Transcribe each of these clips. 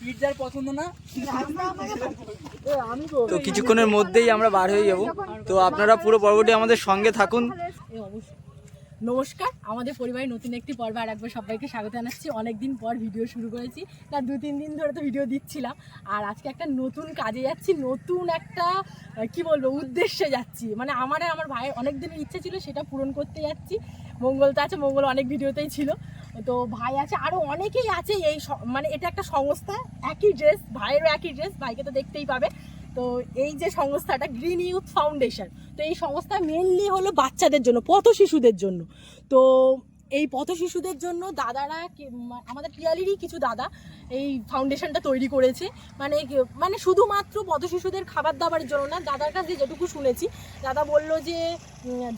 পিৎজার পছন্দ না? তো কিছুক্ষণের মধ্যেই আমরা বার হয়ে যাব। তো আপনারা পুরো পর্বটি আমাদের সঙ্গে থাকুন। নমস্কার আমাদের পরিবারের নতুন একটি পর্বে আর একবার সবাইকে স্বাগত জানাচ্ছি। অনেকদিন পর ভিডিও শুরু করেছি। না দু তিন দিন ধরে তো ভিডিও দিচ্ছিলাম। আর আজকে একটা নতুন কাজে যাচ্ছি নতুন একটা কি বলব উদ্দেশ্যে যাচ্ছি। মানে আমার আমার ভাইয়ের অনেক দিনের ইচ্ছে ছিল সেটা পূরণ করতে যাচ্ছি। মঙ্গল তো আছে মঙ্গল অনেক ভিডিওতেই ছিল। তো ভাই আছে আরও অনেকেই আছে এই মানে এটা একটা সংস্থা, একই ড্রেস, ভাইয়েরও একই ড্রেস, ভাইকে তো দেখতেই পাবে। তো এই যে সংস্থাটা গ্রিন ইউথ ফাউন্ডেশন তো এই সংস্থা মেনলি হলো বাচ্চাদের জন্য, পথ শিশুদের জন্য। তো এই পথ শিশুদের জন্য দাদারা আমাদের পিয়ালিরই কিছু দাদা এই ফাউন্ডেশনটা তৈরি করেছে। মানে মানে শুধুমাত্র পথ শিশুদের খাবার দাবারের জন্য না দাদার কাছে যেটুকু শুনেছি দাদা বলল যে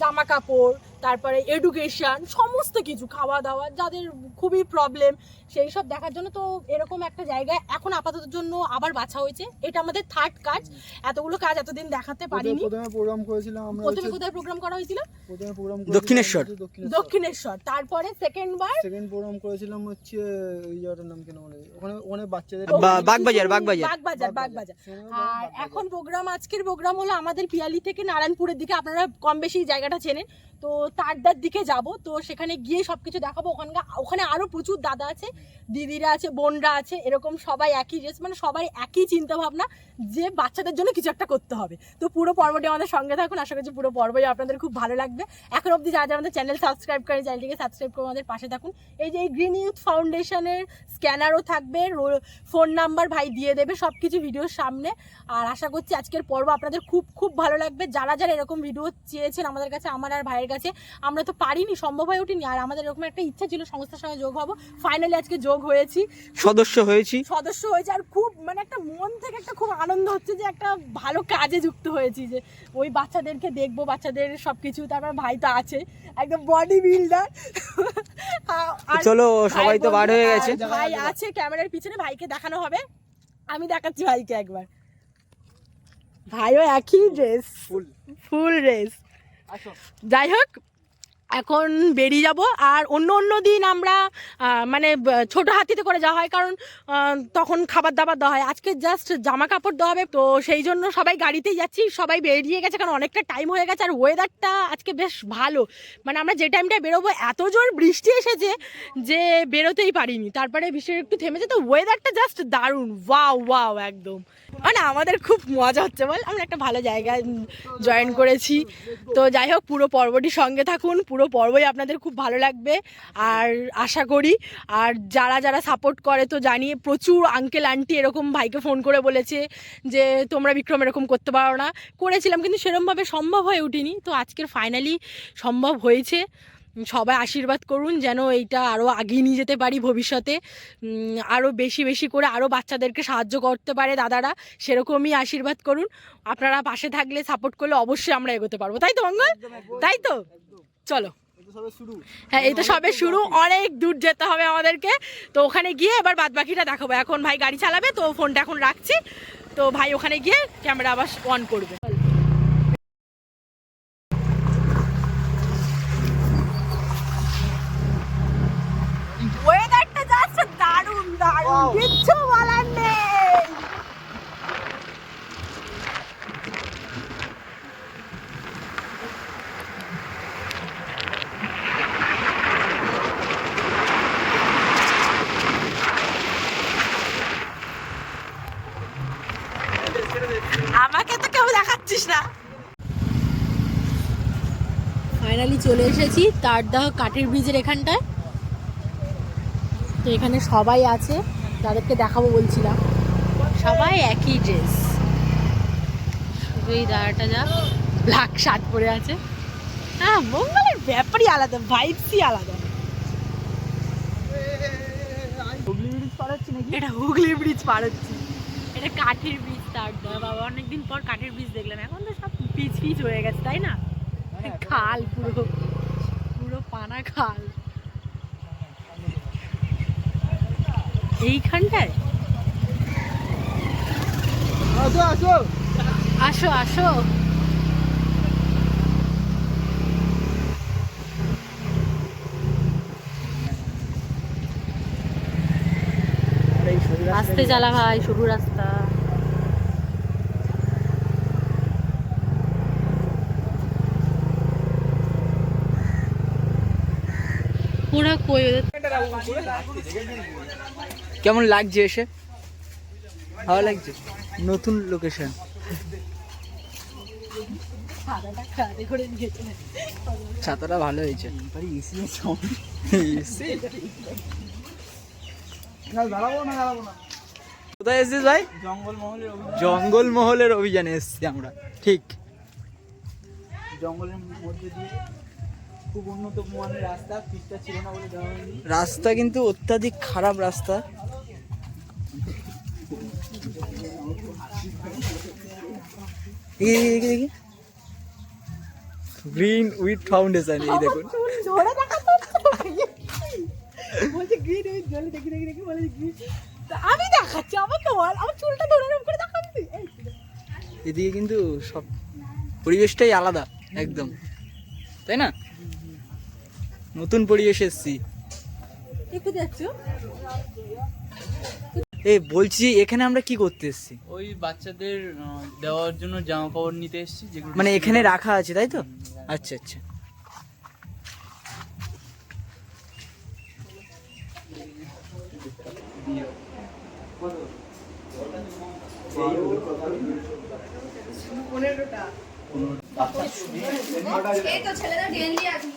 জামা কাপড় তারপরে এডুকেশন সমস্ত কিছু খাওয়া দাওয়া যাদের খুবই প্রবলেম সেই সব দেখার জন্য তো এরকম একটা জায়গায় এখন আপাতত জন্য আবার বাছা হয়েছে। এটা আমাদের থার্ড কাজ। এতগুলো কাজ এতদিন দেখাতে পারিনি। প্রথমে প্রোগ্রাম করেছিলাম আমরা প্রথমে কোথায় প্রোগ্রাম করা হয়েছিল? প্রথমে প্রোগ্রাম দক্ষিণেশ্বর। দক্ষিণেশ্বর। দক্ষিণেশ্বর। তারপরে সেকেন্ড বার সেকেন্ড প্রোগ্রাম করেছিলাম হচ্ছে ওই জায়গাটার নাম কেন বলে? ওখানে ওখানে বাচ্চাদের বাগবাজার, বাগবাজার। বাগবাজার বাগবাজার। আর এখন প্রোগ্রাম আজকের প্রোগ্রাম হলো আমাদের পিয়ালি থেকে নারায়ণপুরের দিকে। আপনারা কম বেশি জায়গাটা চেনেন। তো তারদার দিকে যাব। তো সেখানে গিয়ে সবকিছু দেখাবো। ওখানকার ওখানে আরও প্রচুর দাদা আছে দিদিরা আছে বোনরা আছে এরকম সবাই একই ড্রেস মানে সবাই একই চিন্তা ভাবনা যে বাচ্চাদের জন্য কিছু একটা করতে হবে। তো পুরো পর্বটি আমাদের সঙ্গে থাকুন। আশা করছি পুরো পর্বই আপনাদের খুব ভালো লাগবে। এখন অবধি যারা যারা আমাদের চ্যানেল সাবস্ক্রাইব করে চ্যানেলটিকে সাবস্ক্রাইব করে আমাদের পাশে থাকুন। এই যে এই গ্রিন ইউথ ফাউন্ডেশনের স্ক্যানারও থাকবে। ফোন নাম্বার ভাই দিয়ে দেবে সব কিছু ভিডিওর সামনে। আর আশা করছি আজকের পর্ব আপনাদের খুব খুব ভালো লাগবে। যারা যারা এরকম ভিডিও চেয়েছেন আমাদের কাছে আমার আর ভাইয়ের কাছে আমরা তো পারিনি সম্ভব হয়ে ওঠেনি। আর আমাদের এরকম একটা ইচ্ছা ছিল সংস্থার সঙ্গে যোগ হব। ফাইনালি আজকে যোগ হয়েছি। সদস্য হয়েছি। সদস্য হয়েছে আর খুব মানে একটা মন থেকে একটা খুব আনন্দ হচ্ছে যে একটা ভালো কাজে যুক্ত হয়েছি যে ওই বাচ্চাদেরকে দেখব বাচ্চাদের সব কিছু তারপর ভাই তো আছে একদম বডি বিল্ডার চলো সবাই তো বার হয়ে গেছে। ভাই আছে ক্যামেরার পিছনে ভাইকে দেখানো হবে। আমি দেখাচ্ছি ভাইকে একবার। ভাইও একই ড্রেস ফুল। ফুল ড্রেস যাই হোক এখন বেরিয়ে যাব। আর অন্য অন্য দিন আমরা মানে ছোট হাতিতে করে যাওয়া হয়। কারণ তখন খাবার দাবার দেওয়া হয়। আজকে জাস্ট জামা কাপড় দেওয়া হবে। তো সেই জন্য সবাই গাড়িতেই যাচ্ছি। সবাই বেরিয়ে গেছে কারণ অনেকটা টাইম হয়ে গেছে। আর ওয়েদারটা আজকে বেশ ভালো। মানে আমরা যে টাইমটায় বেরোবো, এত জোর বৃষ্টি এসেছে যে বেরোতেই পারিনি। তারপরে বৃষ্টি একটু থেমেছে। তো ওয়েদারটা জাস্ট দারুণ। ওয়াও ওয়াও একদম। মানে আমাদের খুব মজা হচ্ছে বল। আমরা একটা ভালো জায়গায় জয়েন করেছি। তো যাই হোক, পুরো পর্বটি সঙ্গে থাকুন। পুরো পর্বই আপনাদের খুব ভালো লাগবে। আর আশা করি আর যারা যারা সাপোর্ট করে তো জানি প্রচুর আঙ্কেল আন্টি এরকম ভাইকে ফোন করে বলেছে যে তোমরা বিক্রম এরকম করতে পারো না। করেছিলাম কিন্তু সেরমভাবে সম্ভব হয়ে উঠিনি। তো আজকের ফাইনালি সম্ভব হয়েছে। সবাই আশীর্বাদ করুন যেন এইটা আরও আগিয়ে নিয়ে যেতে পারি ভবিষ্যতে। আরও বেশি বেশি করে আরও বাচ্চাদেরকে সাহায্য করতে পারে দাদারা সেরকমই আশীর্বাদ করুন। আপনারা পাশে থাকলে সাপোর্ট করলে অবশ্যই আমরা এগোতে পারব। তাই তো মঙ্গল? তাই তো? চলো। শুরু। হ্যাঁ এই তো সবে শুরু। অনেক দূর যেতে হবে আমাদেরকে। তো ওখানে গিয়ে এবার বাদ বাকিটা দেখাবো। এখন ভাই গাড়ি চালাবে তো ফোনটা এখন রাখছি। তো ভাই ওখানে গিয়ে ক্যামেরা আবার অন করবে। ওয়েদারটা যাচ্ছে দারুণ দারুণ। কিচ্ছু বলার নেই আমাকে তো কেউ দেখাচ্ছিস না ফাইনালি চলে এসেছি তারদাহ কাঠের ব্রিজের এখানটায়। তো এখানে সবাই আছে তাদেরকে দেখাবো বলছিলাম। সবাই একই ড্রেস শুধু এই দাঁড়াটা যা ব্ল্যাক শার্ট পরে আছে। হ্যাঁ মঙ্গলের ব্যাপারই আলাদা ভাইবসই আলাদা। হুগলি ব্রিজ পার হচ্ছে নাকি? এটা হুগলি ব্রিজ পার হচ্ছি। এটা কাঠের ব্রিজ তার বাবা অনেকদিন পর কাঠের ব্রিজ দেখলাম। এখন তো সব পিচ পিচ হয়ে গেছে তাই না? খাল পুরো পুরো। পানা খাল। এইখানটায়? আসো আসো। আসো আসো। এই সোজা আস্তে আস্তে চালা ভাই সরু রাস্তা। পুরো কই কেমন লাগছে এসে? ভালো লাগছে? নতুন লোকেশন ছাতাটা ভালো হয়েছে? কোথায় এসেছিস ভাই? জঙ্গল মহলের অভিযানে এসেছি আমরা। ঠিক। জঙ্গলের মধ্যে দিয়ে খুব উন্নত মানের রাস্তা পিচটা ছিল না বলে যাওয়া হয়নি। রাস্তা কিন্তু অত্যাধিক খারাপ রাস্তা। গ্রিন উইথ ফাউন্ডেশন এই দেখুন। বলছে গ্রিন ওই জলে দেখি দেখি দেখি বলে আমি দেখাচ্ছি আমাকে বল আমার চুলটা ধরে এরকম করে দেখাবি এদিকে কিন্তু সব পরিবেশটাই আলাদা একদম। তাই না? নতুন পরিবেশ এসছি। একটু যাচ্ছ? এই বলছি এখানে আমরা কি করতে এসছি? ওই বাচ্চাদের দেওয়ার জন্য জামা কাপড় নিতে এসেছি যেগুলো মানে এখানে রাখা আছে তাই তো? আচ্ছা আচ্ছা। এই তো ছেলেরা ডেলি আছে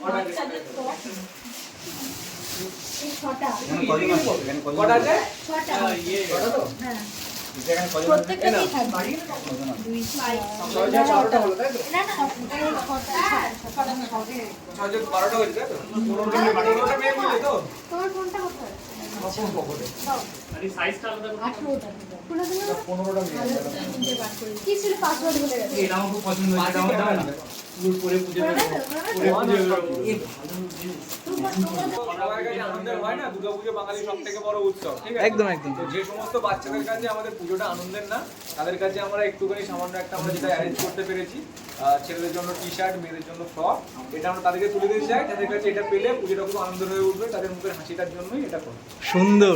প্রত্যেকটা কি থাকবে দুই ছয় না না এই ছটা তোমার ফোনটা কোথায় কি ছিল পাসওয়ার্ড ভুলে গেছে? আনন্দের হয় না দুর্গাপুজো বাঙালির সব থেকে বড় উৎসব ঠিক আছে? একদম একদম। যে সমস্ত বাচ্চাদের কাছে আমাদের পুজোটা আনন্দের না তাদের কাছে আমরা একটুখানি সামান্য একটা আমরা যেটা অ্যারেঞ্জ করতে পেরেছি ছেলেদের জন্য টি শার্ট মেয়েদের জন্য ফ্রক এটা আমরা তাদেরকে তুলে দিতে চাই তাদের কাছে এটা পেলে পুজোটা খুব আনন্দ হয়ে উঠবে তাদের মুখের হাসিটার জন্যই এটা করি সুন্দর।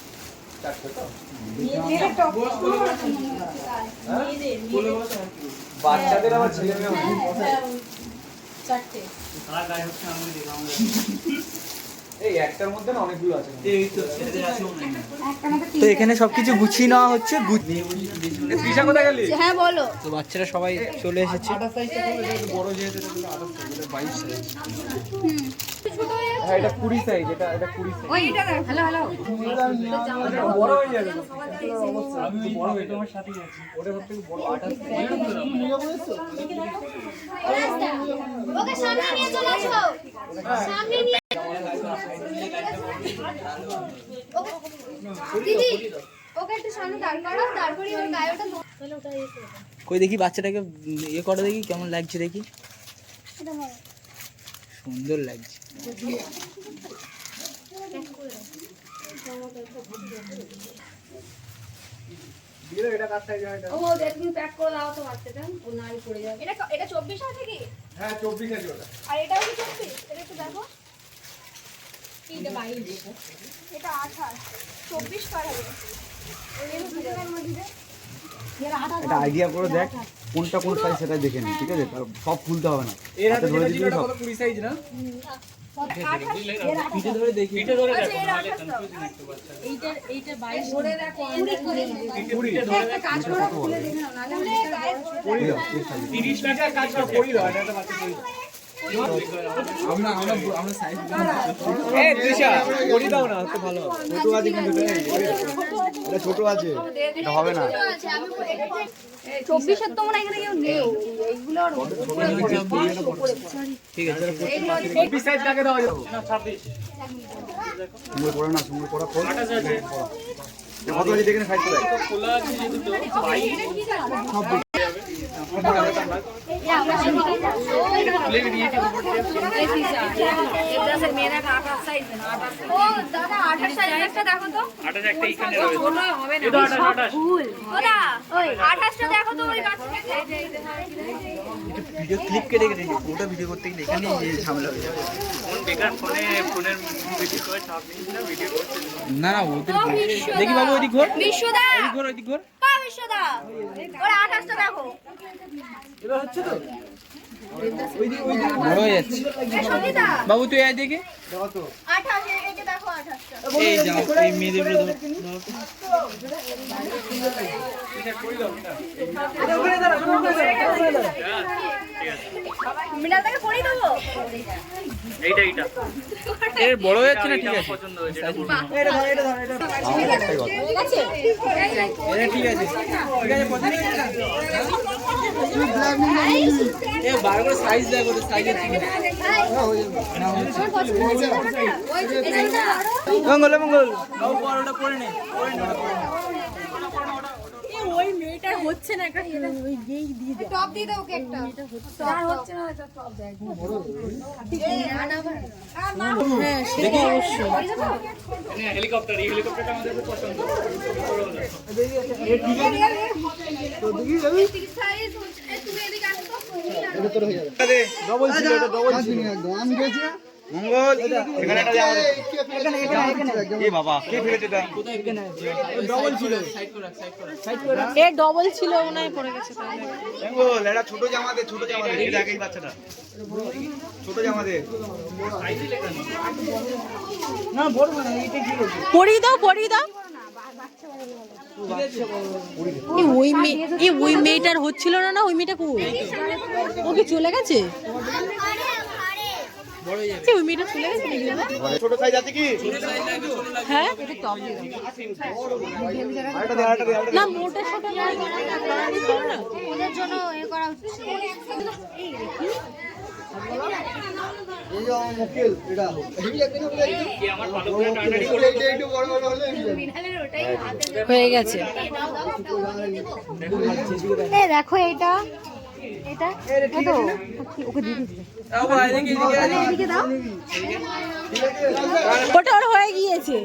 বাচ্চাদের আবার ছেলে মেয়ে চারটে। এই একটার মধ্যে না অনেকগুলো আছে। তো এখানে সবকিছু গুছিয়ে নেওয়া হচ্ছে হ্যাঁ বলো। তো বাচ্চারা সবাই চলে এসেছে। এটা হয়ে এটা কুড়ি সাইজ এটা এটা কুড়ি সাইজ ওই এটা হ্যালো হ্যালো বড় হয়ে যাবে। আমি বড় হয়ে তোমার সাথেই আছি ওটা সব বড়। আঠাশ ওকে সামনে নিয়ে চলে আসো। সামনে নিয়ে কই দেখি বাচ্চাটাকে ইয়ে করে দেখি কেমন লাগছে দেখি। সুন্দর লাগছে। ও দেখ তুমি প্যাক করে দাও তো বাচ্চাটা। ও নাই পড়ে যাবে। এটা এটা 24 আছে কি? হ্যাঁ চব্বিশ আছে ওটা। আর এটাও কি 24 এটা একটু দেখো। এটা 22 এটা 28 24 পার হবে ওই এর দুজনের মধ্যে একটা আইডিয়া করে দেখ কোনটা কোন সাইজ সেটা দেখে নি ঠিক আছে? সব খুলতে হবে না। এর হাতে ধরে দিবি ওটা সব কুড়ি সাইজ না? ধরে দেখি আচ্ছা এর 28 দাও এইটার এইটা বাইশ ধরে রাখো কুড়ি করে কুড়ি। একটা কাজ করো খুলে দেখে নাও নাহলে গায়ে কুড়ি দাও তিরিশ টাকার কাজ করে দাও। ছোট আছে কিন্তু এটা এটা ছোট আছে এটা হবে না। চব্বিশের তো মনে এখানে কেউ নেই। এইগুলোর ঠিক আছে চব্বিশ সাইজ কাকে দেওয়া যাবে সুন্দর পড়া না সুন্দর পড়া। কত আছে দেখে সাইজ করে। ও দেখো তো আঠাশ একটা এখানে ওদা ওই আঠাশটা দেখো। তো ওই বাচ্চাটাকে ভিডিও ক্লিপ কেটে কেটে নিই ভিডিও করতে গেলে এখানে ঝামেলা হয়ে যাবে না না ওদের দেখি বাবু ওইদিক ঘোর। বিশ্বদা। ওইদিক ঘোর ওইদিক ঘোর। বিশ্বদা। ওরা আঠাশটা দেখো। বড় হয়ে যাচ্ছে এ সঙ্গীতা বাবু তুই আয় দেখে। এই যাও এই মেয়েদের এর বড় হয়ে যাচ্ছে না ঠিক আছে। ঠিক আছে। ঠিক আছে। ঠিক আছে পছন্দ হয়েছে না? এ বার করে সাইজ দেখ সাইজের মঙ্গল মঙ্গল ওটা পরে নে পরে নে ওই মেয়েটার হচ্ছে না একটা ওই গেই দিয়ে দে টপ দিয়ে দাও ওকে একটা আর হচ্ছে না এটা টপ দেয় হ্যাঁ সেটা অবশ্যই এদিকে আসো ডবল ছিল এটা ডবল ছিল একদম আমি গেছি মঙ্গল এখানে একটা এ বাবা কে ফেলেছে এটা ডবল ছিল। এ ডবল ছিল মনে হয় পড়ে গেছে মঙ্গল এটা ছোট জামা দে ছোট জামা দে এটা আগেই বাচ্চাটা ছোট জামা দে না বড় না এটা কি পরিয়ে দাও পরিয়ে দাও ওই মেয়ে ওই মেয়েটার হচ্ছিল না না? ওই মেয়েটা কই? ও কি চলে গেছে? ওই মেয়েটা চলে গেছে ছোট সাইজ আছে কি? হ্যাঁ? না মোটা সোটা না। ওদের জন্য এ করা হচ্ছে এই যে আমার মুকেল এটা এই একদিন হবে কি আমার ভালো করে টানাটানি করে একটু বড় বড় হলে হয়ে। গেছে। এ দেখো এটা? ওটা ওর হয়ে গিয়েছে।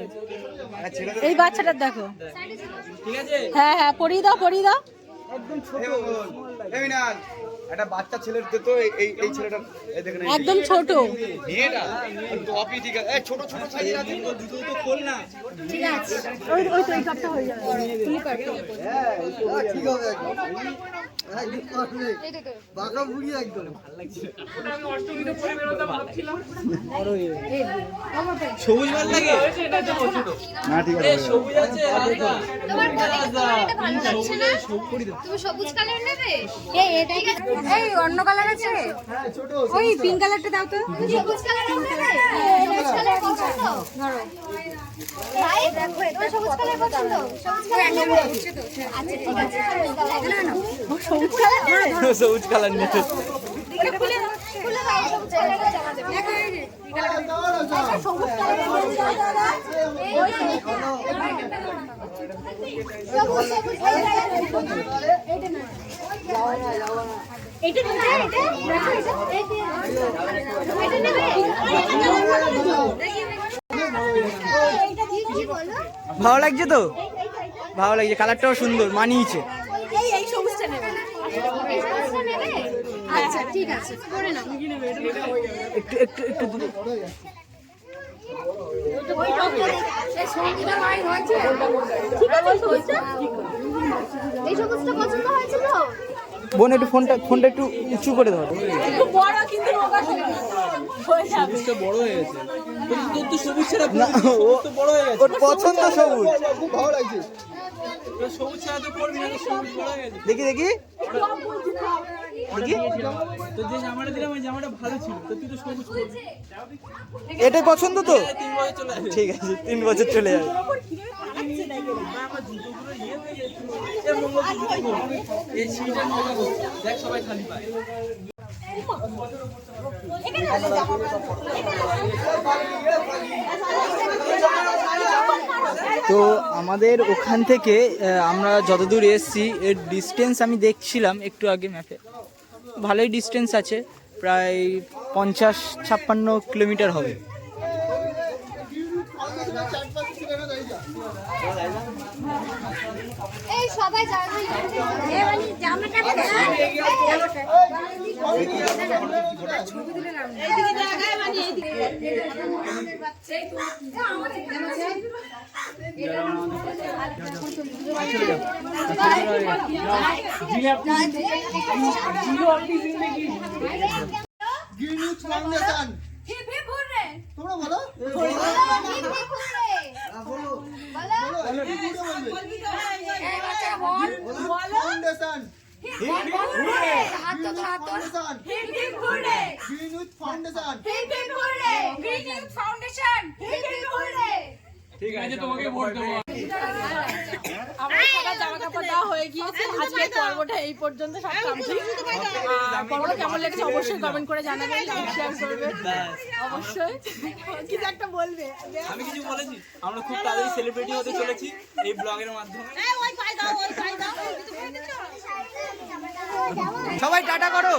এই বাচ্চাটার দেখো। হ্যাঁ হ্যাঁ পরিয়ে দাও পরিয়ে দাও। একটা বাচ্চা ছেলের তো এই এই এই ছেলেটা এই দেখেন একদম ছোট মেয়েটা টপি ঠিক আছে ছোট ছোট সাইজের আছে দুটো তো খোল না ওই ওই তো এই হয়ে যাবে হ্যাঁ ঠিক হবে সবুজ ভালো লাগে না ঠিক সবুজ আছে সবুজ নেবে এই অন্য কালার আছে ওই পিঙ্ক কালারটা দাও তো সবুজ কালার ধরো সবুজ কালার পছন্দ সবুজ কালার আচ্ছা ঠিক আছে সবুজ কালার সবুজ কালার নিয়ে এটা আচ্ছা, নেবে এটা দেখো এটা এটা নেবে ভালো লাগছে তো ভালো লাগছে কালারটাও সুন্দর মানিয়েছে এই এই সবুজটা নেবে এই সবুজটা নেবে আচ্ছা ঠিক আছে করে নাও। একটু একটু একটু দূরে। এই সবুজটা ঠিক আছে। এই সবুজটা পছন্দ হয়েছে তো? বোন একটু ফোনটা ফোনটা একটু উঁচু করে ধরো। একটু বড় কিন্তু রোগা হয়ে যাবে। সবুজটা বড় হয়ে গেছে। তোর তোর তো সবুজ ছাড়া না ও তো বড় হয়ে গেছে। ওর পছন্দ সবুজ। ভালো লাগছে। হয়ে দেখি দেখি। এটাই পছন্দ তো? তিন বছর ঠিক আছে তিন বছর চলে যাবে আমার জুতোগুলো ইয়ে হয়ে এই কর। দেখ, সবাই খালি পায়। তো আমাদের ওখান থেকে আমরা যতদূর এসেছি, এর ডিস্টেন্স আমি দেখছিলাম একটু আগে ম্যাপে ভালোই ডিস্টেন্স আছে, প্রায় পঞ্চাশ ছাপ্পান্ন কিলোমিটার হবে এই সবাই যাবে এ মানে জামাটা ছবি তুলে নাও এইদিকে জায়গায় মানে Greenwich foundation hip hip hooray তোমরা বলো। বলো। বলো। বলো। ঠিক আছে তোমাকে ভোট দেবো আমার সবার জামা কাপড় দেওয়া হয়ে গিয়েছে আজকে পর্বটা এই পর্যন্ত সব কমপ্লিট পর্বটা কেমন লেগেছে অবশ্যই কমেন্ট করে জানাবেন লাইক শেয়ার করবেন অবশ্যই কিছু একটা বলবে আমি কিছু বলেছি আমরা খুব তাড়াতাড়ি সেলিব্রিটি হতে চলেছি এই ব্লগের মাধ্যমে সবাই টাটা করো।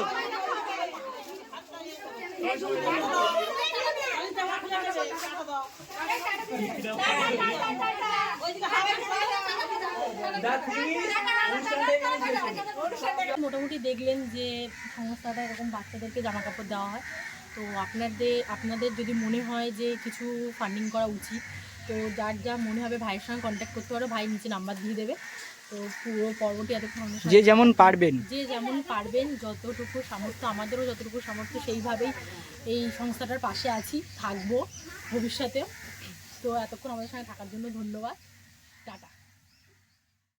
মোটামুটি দেখলেন যে সংস্থাটা এরকম বাচ্চাদেরকে জামা কাপড় দেওয়া হয়। তো আপনাদের আপনাদের যদি মনে হয় যে কিছু ফান্ডিং করা উচিত, তো যার যা মনে হবে ভাইয়ের সঙ্গে কন্ট্যাক্ট করতে পারো। ভাই নিচে নাম্বার দিয়ে দেবে। তো পুরো পর্বটি এতক্ষণ আমাদের যে যেমন পারবেন। যে যেমন পারবেন যতটুকু সামর্থ্য আমাদেরও যতটুকু সামর্থ্য সেইভাবেই এই সংস্থাটার পাশে আছি থাকব ভবিষ্যতেও। তো এতক্ষণ আমাদের সঙ্গে থাকার জন্য ধন্যবাদ।